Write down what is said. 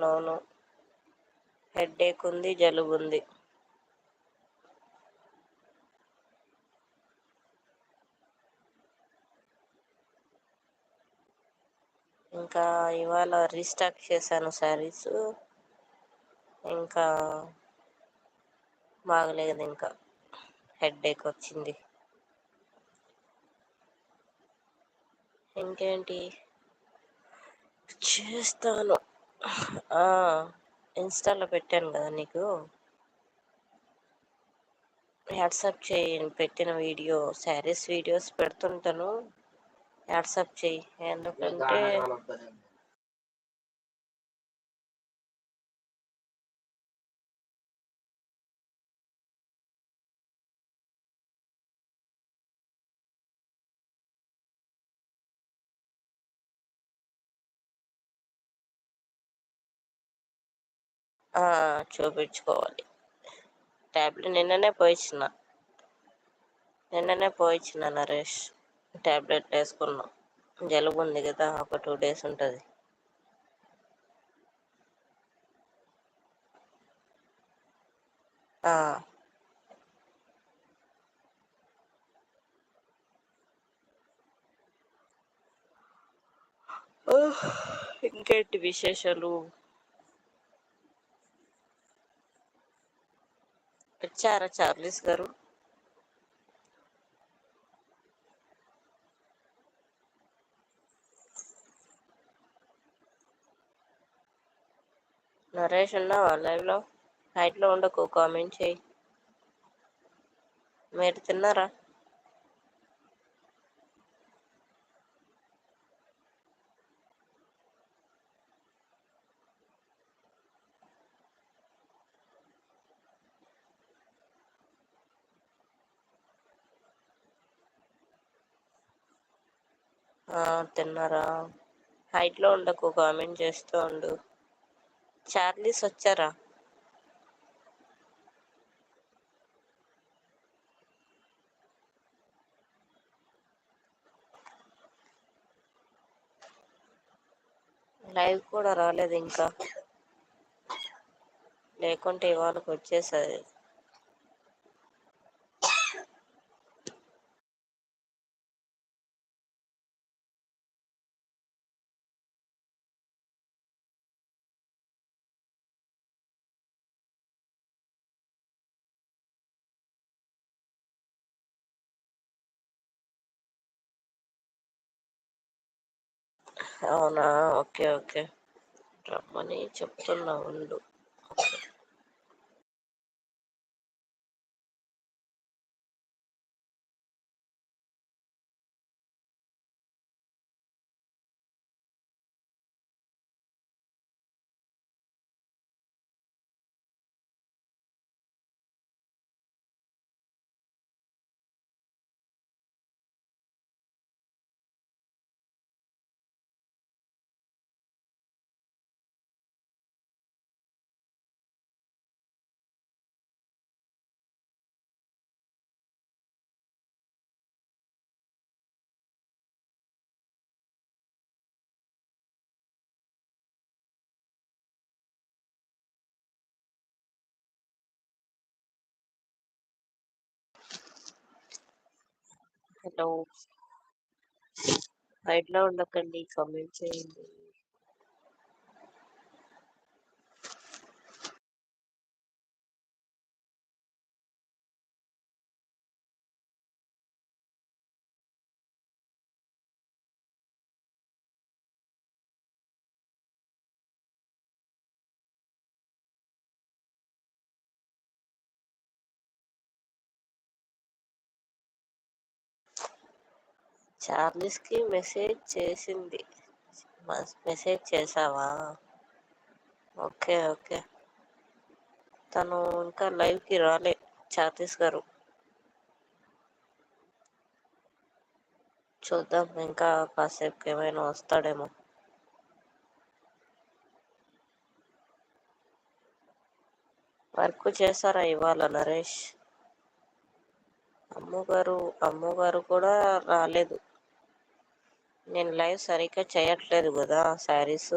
అవునవును. హెడ్ఏక్ ఉంది జలుబు ఉంది ఇంకా ఇవాళ రీస్టాక్ చేశాను శారీస్. ఇంకా బాగలేదు ఇంకా. హెడ్ఏక్ వచ్చింది ఇంకేంటి? చేస్తాను. ఆ, ఇన్స్టాలో పెట్టాను కదా నీకు? వాట్సాప్ చేయి పెట్టిన వీడియో శారీస్ వీడియోస్ పెడుతుంటాను. వాట్సాప్ చేయి ఎందుకంటే చూపించుకోవాలి. ట్యాబ్లెట్ నిన్ననే పోయించిన నిన్ననే పోయించిన నరేష్. ట్యాబ్లెట్ వేసుకున్నాం. జలుబు ఉంది కదా ఒక టూ డేస్ ఉంటుంది. ఇంకేంటి విశేషాలు? వచ్చారా చార్లీస్ గారు? నరేష్ ఉన్నావా లైవ్లో హైట్లో ఉండకు కామెంట్ చేయి. మీరు తిన్నారా? తిన్నారా? హైట్లో ఉండకు కామెంట్ చేస్తూ ఉండు. చార్లీస్ వచ్చారా? లైవ్ కూడా రాలేదు ఇంకా. లేకుంటే ఇవాళకి వచ్చేసరి అవునా? Okay okay. రమ్మని చెప్తున్నా ఉండు. హలో. హైట్లో ఉండకండి కామెంట్ చేయండి. చార్లీస్కి మెసేజ్ చేసింది. మెసేజ్ చేసావా ఓకే ఓకే. తను ఇంకా లైవ్కి రాలే చార్లీస్ గారు. చూద్దాం ఇంకా కాసేపుకి ఏమైనా వస్తాడేమో. వర్క్ చేశారా ఇవాళ నరేష్? అమ్మగారు అమ్మగారు కూడా రాలేదు. నేను లైవ్ సరిగ్గా చేయట్లేదు కదా శారీస్